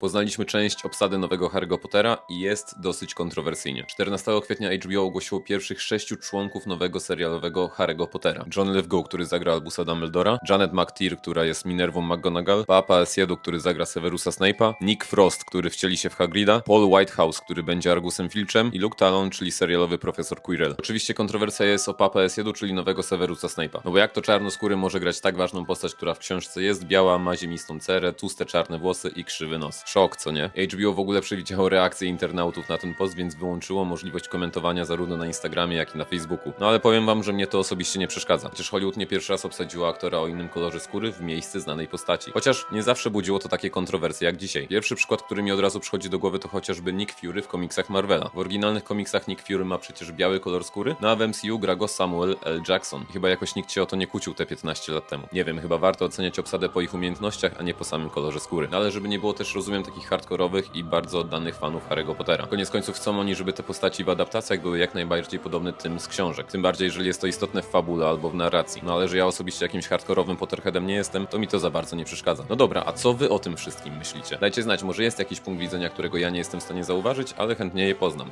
Poznaliśmy część obsady nowego Harry'ego Pottera i jest dosyć kontrowersyjnie. 14 kwietnia HBO ogłosiło pierwszych sześciu członków nowego serialowego Harry'ego Pottera. John Lithgow, który zagra Albusa Dumbledora, Janet McTeer, która jest Minervą McGonagall, Papa Esiedu, który zagra Severusa Snape'a, Nick Frost, który wcieli się w Hagrida, Paul Whitehouse, który będzie Argusem Filchem i Luke Talon, czyli serialowy profesor Quirrell. Oczywiście kontrowersja jest o Papa Esiedu, czyli nowego Severusa Snape'a. No bo jak to czarnoskóry może grać tak ważną postać, która w książce jest biała, ma ziemistą cerę, tłuste czarne włosy i krzywy nos. Szok, co nie? HBO w ogóle przewidziało reakcje internautów na ten post, więc wyłączyło możliwość komentowania zarówno na Instagramie, jak i na Facebooku. No ale powiem wam, że mnie to osobiście nie przeszkadza. Przecież Hollywood nie pierwszy raz obsadziło aktora o innym kolorze skóry w miejsce znanej postaci. Chociaż nie zawsze budziło to takie kontrowersje jak dzisiaj. Pierwszy przykład, który mi od razu przychodzi do głowy to chociażby Nick Fury w komiksach Marvela. W oryginalnych komiksach Nick Fury ma przecież biały kolor skóry, no a w MCU gra go Samuel L. Jackson. Chyba jakoś nikt się o to nie kłócił te 15 lat temu. Nie wiem, chyba warto oceniać obsadę po ich umiejętnościach, a nie po samym kolorze skóry. No ale żeby nie było też, rozumiem, takich hardkorowych i bardzo oddanych fanów Harry'ego Pottera. Koniec końców chcą oni, żeby te postaci w adaptacjach były jak najbardziej podobne tym z książek. Tym bardziej, jeżeli jest to istotne w fabule albo w narracji. No ale że ja osobiście jakimś hardkorowym Potterheadem nie jestem, to mi to za bardzo nie przeszkadza. No dobra, a co wy o tym wszystkim myślicie? Dajcie znać, może jest jakiś punkt widzenia, którego ja nie jestem w stanie zauważyć, ale chętnie je poznam.